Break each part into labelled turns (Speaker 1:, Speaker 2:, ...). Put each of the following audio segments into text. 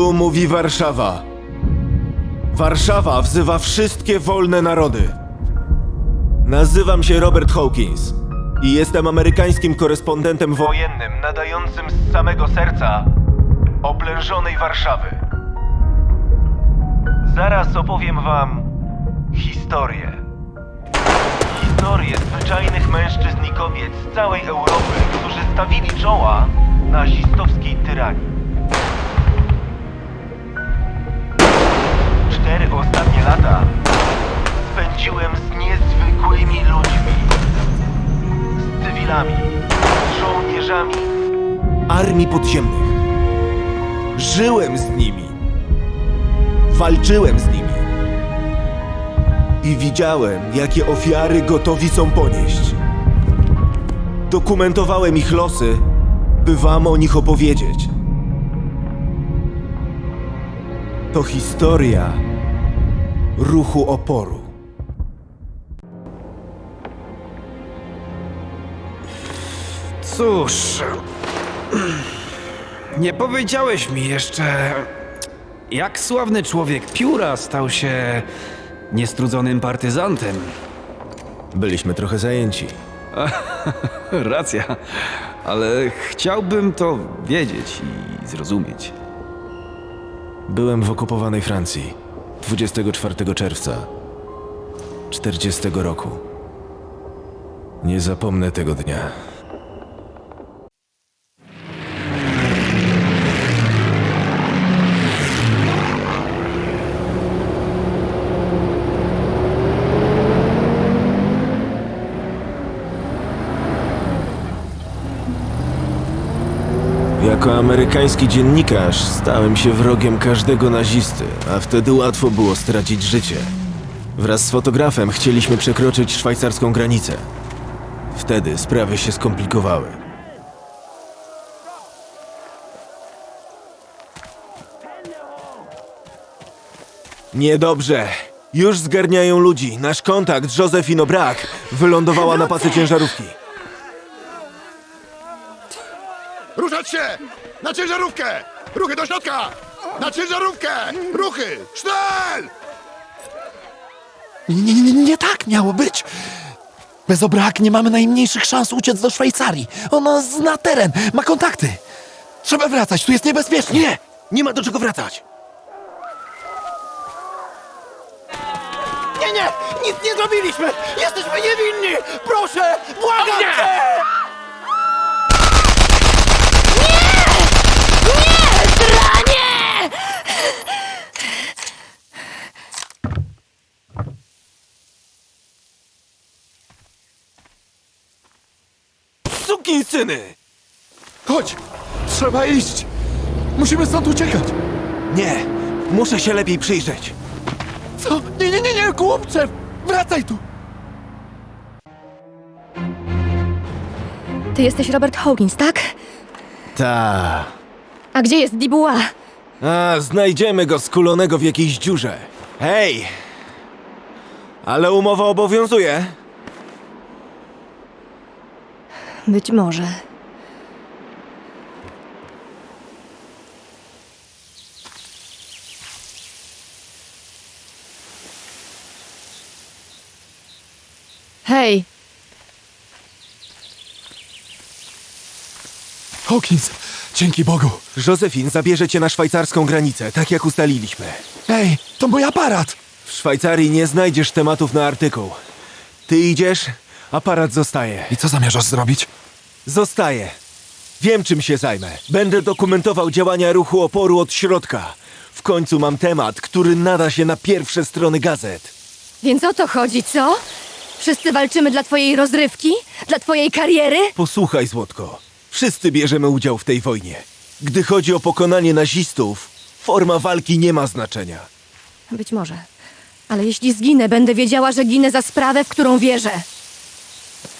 Speaker 1: Tu mówi Warszawa. Warszawa wzywa wszystkie wolne narody. Nazywam się Robert Hawkins i jestem amerykańskim korespondentem wojennym nadającym z samego serca oblężonej Warszawy. Zaraz opowiem wam historię. Historię zwyczajnych mężczyzn i kobiet z całej Europy, którzy stawili czoła nazistowskiej tyranii. Cztery ostatnie lata spędziłem z niezwykłymi ludźmi. Z cywilami, żołnierzami armii podziemnych. Żyłem z nimi. Walczyłem z nimi. I widziałem, jakie ofiary gotowi są ponieść. Dokumentowałem ich losy, by wam o nich opowiedzieć. To historia ruchu oporu.
Speaker 2: Cóż. Nie powiedziałeś mi jeszcze, jak sławny człowiek pióra stał się niestrudzonym partyzantem.
Speaker 1: Byliśmy trochę zajęci.
Speaker 2: Racja, ale chciałbym to wiedzieć i zrozumieć.
Speaker 1: Byłem w okupowanej Francji 24 czerwca 40 roku. Nie zapomnę tego dnia. Jako amerykański dziennikarz stałem się wrogiem każdego nazisty, a wtedy łatwo było stracić życie. Wraz z fotografem chcieliśmy przekroczyć szwajcarską granicę. Wtedy sprawy się skomplikowały. Niedobrze. Już zgarniają ludzi. Nasz kontakt, Josephine Brak, wylądowała na pasy ciężarówki.
Speaker 3: Się! Na ciężarówkę! Ruchy do środka! Na ciężarówkę! Ruchy! Sznel!
Speaker 4: Nie, nie, nie, nie tak miało być. Bez obrak nie mamy najmniejszych szans uciec do Szwajcarii. Ona zna teren, ma kontakty. Trzeba wracać, tu jest niebezpiecznie.
Speaker 1: Nie! Nie ma do czego wracać!
Speaker 4: Nie, nie, nic nie zrobiliśmy. Jesteśmy niewinni. Proszę, błagam cię.
Speaker 1: Sukinsyny!
Speaker 4: Chodź, trzeba iść. Musimy stąd uciekać.
Speaker 1: Nie! Muszę się lepiej przyjrzeć.
Speaker 4: Co? Nie, nie, nie, nie, głupcze. Wracaj tu.
Speaker 5: Ty jesteś Robert Hawkins, tak?
Speaker 1: Ta.
Speaker 5: A gdzie jest Dibuła?
Speaker 1: A, znajdziemy go skulonego w jakiejś dziurze. Hej! Ale umowa obowiązuje.
Speaker 5: Być może. Hej,
Speaker 4: Hawkins, dzięki Bogu.
Speaker 1: Josephine zabierze cię na szwajcarską granicę, tak jak ustaliliśmy.
Speaker 4: Ej, to mój aparat.
Speaker 1: W Szwajcarii nie znajdziesz tematów na artykuł. Ty idziesz, aparat zostaje.
Speaker 4: I co zamierzasz zrobić?
Speaker 1: Zostaje. Wiem, czym się zajmę. Będę dokumentował działania ruchu oporu od środka. W końcu mam temat, który nada się na pierwsze strony gazet.
Speaker 5: więc o to chodzi, co? Wszyscy walczymy dla twojej rozrywki? Dla twojej kariery?
Speaker 1: Posłuchaj, Złotko. Wszyscy bierzemy udział w tej wojnie. Gdy chodzi o pokonanie nazistów, forma walki nie ma znaczenia.
Speaker 5: Być może. Ale jeśli zginę, będę wiedziała, że ginę za sprawę, w którą wierzę.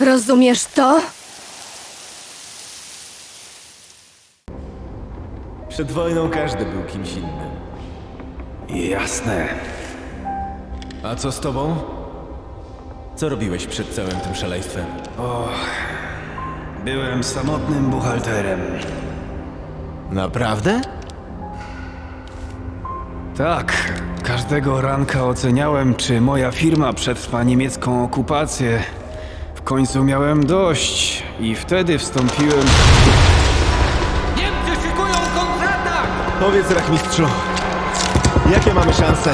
Speaker 5: Rozumiesz to?
Speaker 1: Przed wojną każdy był kimś innym.
Speaker 2: Jasne.
Speaker 1: A co z tobą? Co robiłeś przed całym tym szaleństwem?
Speaker 2: Byłem samotnym buchalterem.
Speaker 1: Naprawdę?
Speaker 2: Tak, każdego ranka oceniałem, czy moja firma przetrwa niemiecką okupację. W końcu miałem dość i wtedy wstąpiłem.
Speaker 1: Powiedz, rachmistrzu, jakie mamy szanse?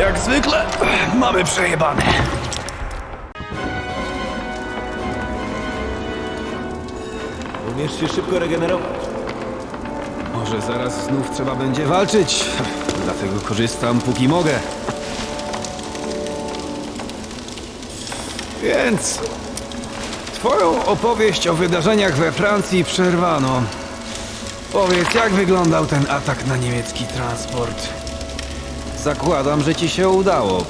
Speaker 2: Jak zwykle mamy przejebane.
Speaker 1: Umiesz się szybko regenerować.
Speaker 2: Może zaraz znów trzeba będzie walczyć, dlatego korzystam póki mogę. Więc twoją opowieść o wydarzeniach we Francji przerwano. Powiedz, jak wyglądał ten atak na niemiecki transport? Zakładam, że ci się udało.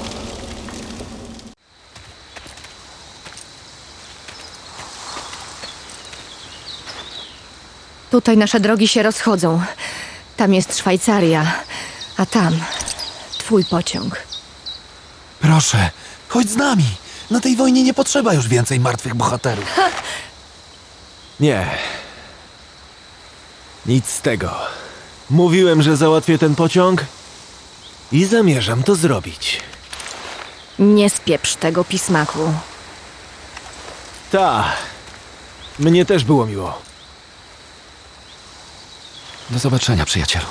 Speaker 5: Tutaj nasze drogi się rozchodzą. Tam jest Szwajcaria, a tam twój pociąg.
Speaker 4: Proszę, chodź z nami. Na tej wojnie nie potrzeba już więcej martwych bohaterów.
Speaker 1: Nie. Nic z tego. Mówiłem, że załatwię ten pociąg i zamierzam to zrobić.
Speaker 5: Nie spieprz tego pismaku.
Speaker 1: Ta. Mnie też było miło.
Speaker 4: Do zobaczenia, przyjacielu.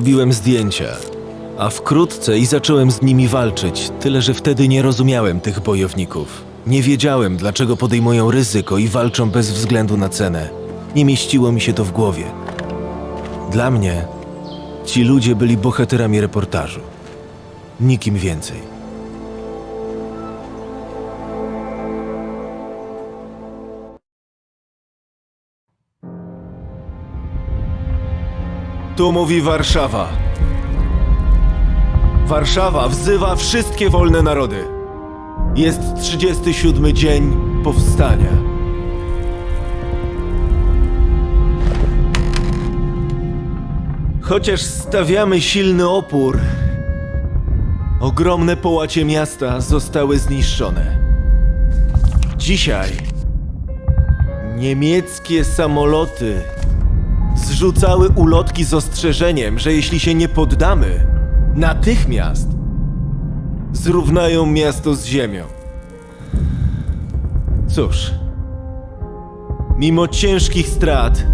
Speaker 1: Robiłem zdjęcia, a wkrótce i zacząłem z nimi walczyć, tyle że wtedy nie rozumiałem tych bojowników. Nie wiedziałem, dlaczego podejmują ryzyko i walczą bez względu na cenę. Nie mieściło mi się to w głowie. Dla mnie ci ludzie byli bohaterami reportażu. Nikim więcej. Tu mówi Warszawa. Warszawa wzywa wszystkie wolne narody. Jest 37 dzień powstania. Chociaż stawiamy silny opór, ogromne połacie miasta zostały zniszczone. Dzisiaj niemieckie samoloty zrzucały ulotki z ostrzeżeniem, że jeśli się nie poddamy, natychmiast zrównają miasto z ziemią. Cóż, mimo ciężkich strat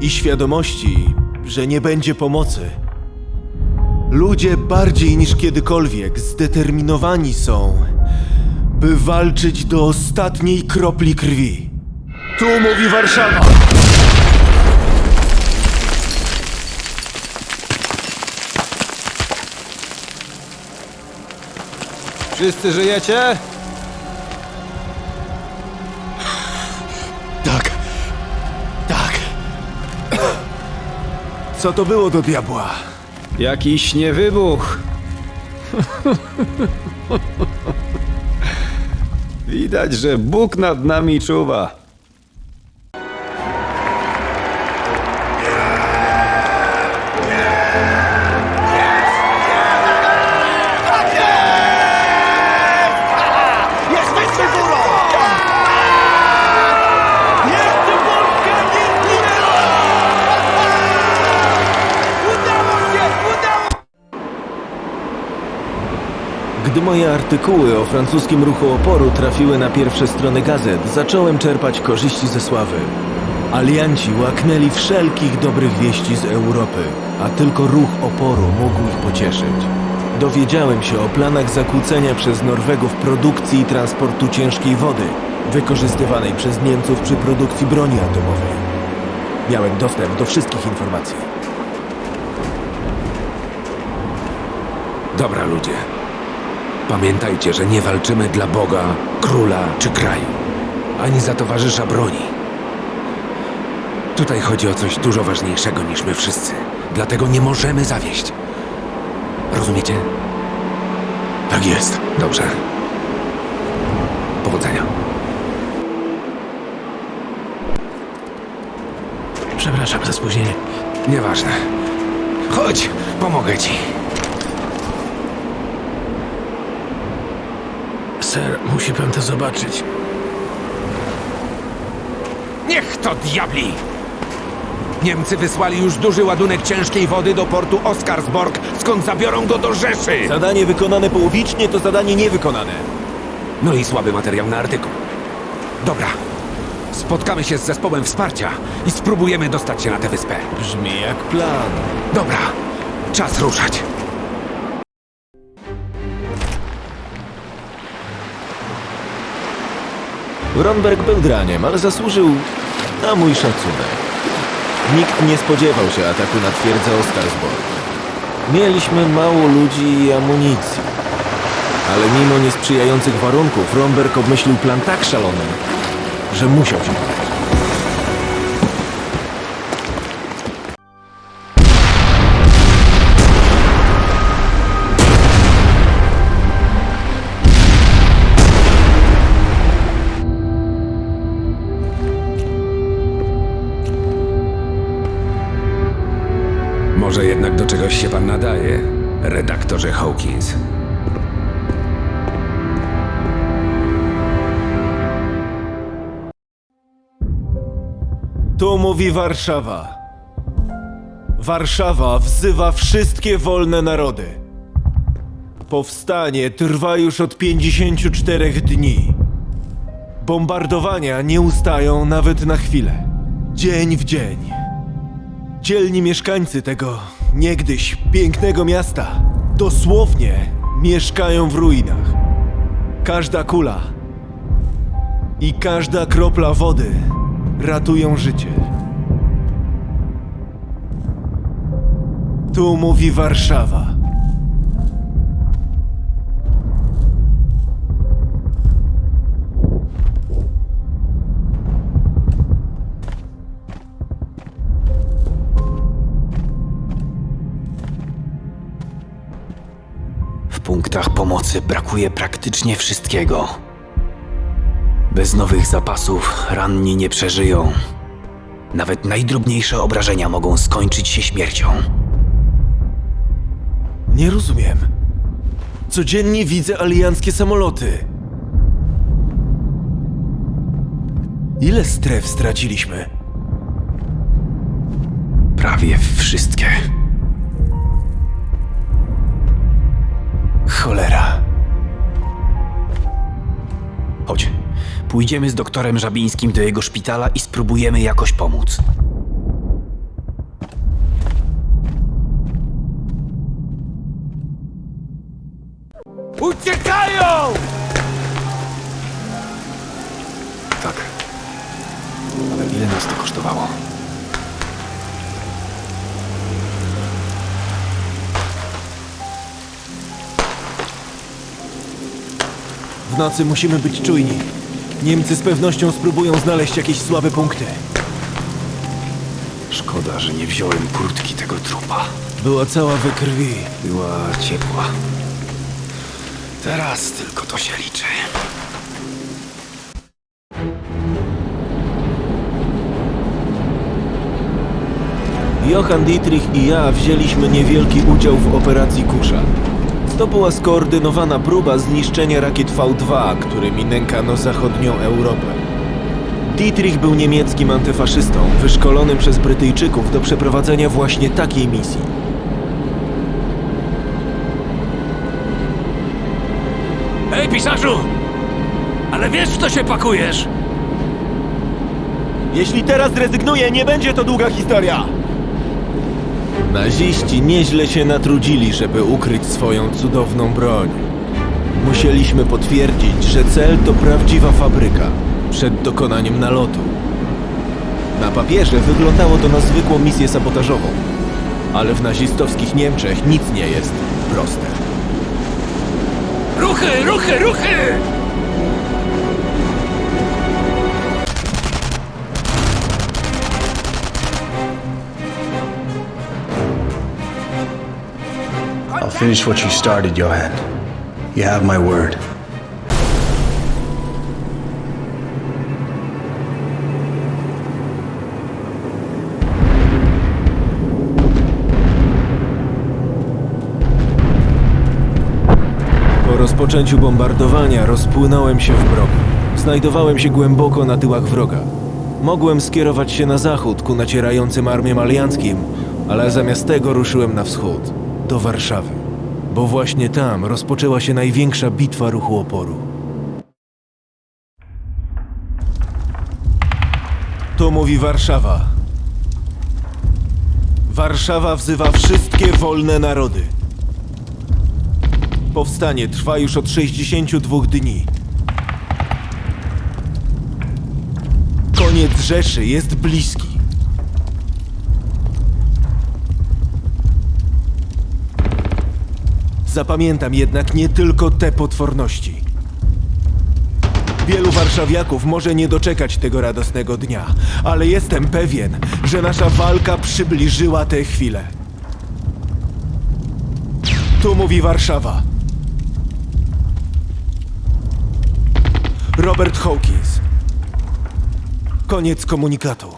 Speaker 1: i świadomości, że nie będzie pomocy, ludzie bardziej niż kiedykolwiek zdeterminowani są, by walczyć do ostatniej kropli krwi. Tu mówi Warszawa!
Speaker 2: Wszyscy żyjecie?
Speaker 4: Tak. Tak.
Speaker 1: Co to było do diabła?
Speaker 2: Jakiś niewybuch. Widać, że Bóg nad nami czuwa.
Speaker 1: Moje artykuły o francuskim ruchu oporu trafiły na pierwsze strony gazet, zacząłem czerpać korzyści ze sławy. Alianci łaknęli wszelkich dobrych wieści z Europy, a tylko ruch oporu mógł ich pocieszyć. Dowiedziałem się o planach zakłócenia przez Norwegów produkcji i transportu ciężkiej wody, wykorzystywanej przez Niemców przy produkcji broni atomowej. Miałem dostęp do wszystkich informacji.
Speaker 6: Dobra, ludzie. Pamiętajcie, że nie walczymy dla Boga, króla czy kraju, ani za towarzysza broni. Tutaj chodzi o coś dużo ważniejszego niż my wszyscy. Dlatego nie możemy zawieść. Rozumiecie?
Speaker 4: Tak jest.
Speaker 6: Dobrze. Powodzenia.
Speaker 4: Przepraszam za spóźnienie.
Speaker 6: Nieważne. Chodź, pomogę ci.
Speaker 4: Ser, musi pan to zobaczyć.
Speaker 6: Niech to diabli! Niemcy wysłali już duży ładunek ciężkiej wody do portu Oskarsborg, skąd zabiorą go do Rzeszy.
Speaker 1: Zadanie wykonane połowicznie to zadanie niewykonane.
Speaker 6: No i słaby materiał na artykuł. Dobra. Spotkamy się z zespołem wsparcia i spróbujemy dostać się na tę wyspę.
Speaker 1: Brzmi jak plan.
Speaker 6: Dobra. Czas ruszać.
Speaker 1: Ronberg był draniem, ale zasłużył na mój szacunek. Nikt nie spodziewał się ataku na twierdzę Oskarsborg. Mieliśmy mało ludzi i amunicji. Ale mimo niesprzyjających warunków, Romberg obmyślił plan tak szalony, że musiał się
Speaker 6: Może jednak do czegoś się pan nadaje, redaktorze Hawkins.
Speaker 1: Tu mówi Warszawa. Warszawa wzywa wszystkie wolne narody. Powstanie trwa już od 54 dni. Bombardowania nie ustają nawet na chwilę. Dzień w dzień. Dzielni mieszkańcy tego niegdyś pięknego miasta dosłownie mieszkają w ruinach. Każda kula i każda kropla wody ratują życie. Tu mówi Warszawa.
Speaker 7: Punktach pomocy brakuje praktycznie wszystkiego. Bez nowych zapasów ranni nie przeżyją. Nawet najdrobniejsze obrażenia mogą skończyć się śmiercią.
Speaker 1: Nie rozumiem. Codziennie widzę alianckie samoloty. Ile stref straciliśmy?
Speaker 7: Prawie wszystkie. Cholera. Chodź. Pójdziemy z doktorem Żabińskim do jego szpitala i spróbujemy jakoś pomóc.
Speaker 1: W nocy musimy być czujni. Niemcy z pewnością spróbują znaleźć jakieś słabe punkty.
Speaker 7: Szkoda, że nie wziąłem kurtki tego trupa.
Speaker 1: Była cała we krwi.
Speaker 7: Była ciepła. Teraz tylko to się liczy.
Speaker 1: Johann Dietrich i ja wzięliśmy niewielki udział w operacji Kusza. To była skoordynowana próba zniszczenia rakiet V2, którymi nękano zachodnią Europę. Dietrich był niemieckim antyfaszystą, wyszkolonym przez Brytyjczyków do przeprowadzenia właśnie takiej misji.
Speaker 8: Ej, pisarzu! Ale wiesz, w co się pakujesz?
Speaker 1: Jeśli teraz zrezygnuję, nie będzie to długa historia! Naziści nieźle się natrudzili, żeby ukryć swoją cudowną broń. Musieliśmy potwierdzić, że cel to prawdziwa fabryka przed dokonaniem nalotu. Na papierze wyglądało to na zwykłą misję sabotażową, ale w nazistowskich Niemczech nic nie jest proste.
Speaker 8: Ruchy, ruchy, ruchy!
Speaker 9: Finish what you started, Johan. You have my word.
Speaker 1: Po rozpoczęciu bombardowania rozpłynąłem się w mroku. Znajdowałem się głęboko na tyłach wroga. Mogłem skierować się na zachód ku nacierającym armiom alianckim, ale zamiast tego ruszyłem na wschód, do Warszawy. Bo właśnie tam rozpoczęła się największa bitwa ruchu oporu. To mówi Warszawa. Warszawa wzywa wszystkie wolne narody. Powstanie trwa już od 62 dni. Koniec Rzeszy jest bliski. Zapamiętam jednak nie tylko te potworności. Wielu warszawiaków może nie doczekać tego radosnego dnia, ale jestem pewien, że nasza walka przybliżyła tę chwilę. Tu mówi Warszawa. Robert Hawkins. Koniec komunikatu.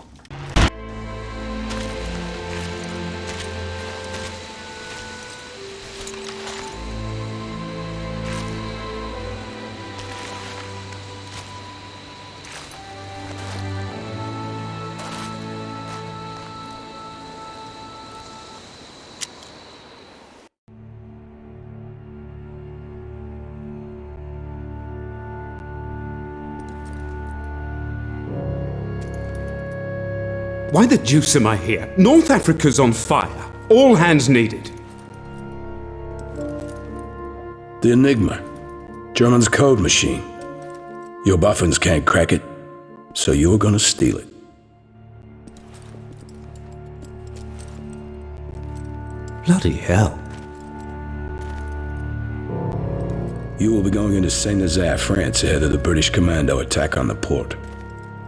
Speaker 10: Why the deuce am I here? North Africa's on fire. All hands needed.
Speaker 11: The Enigma. German's code machine. Your Buffins can't crack it, so you're gonna steal it.
Speaker 9: Bloody hell.
Speaker 11: You will be going into Saint Nazaire, France, ahead of the British commando attack on the port.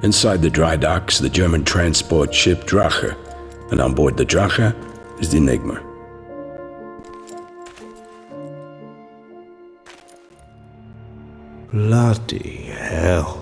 Speaker 11: Inside the dry docks, the German transport ship Drache, and on board the Drache is the Enigma.
Speaker 9: Bloody hell.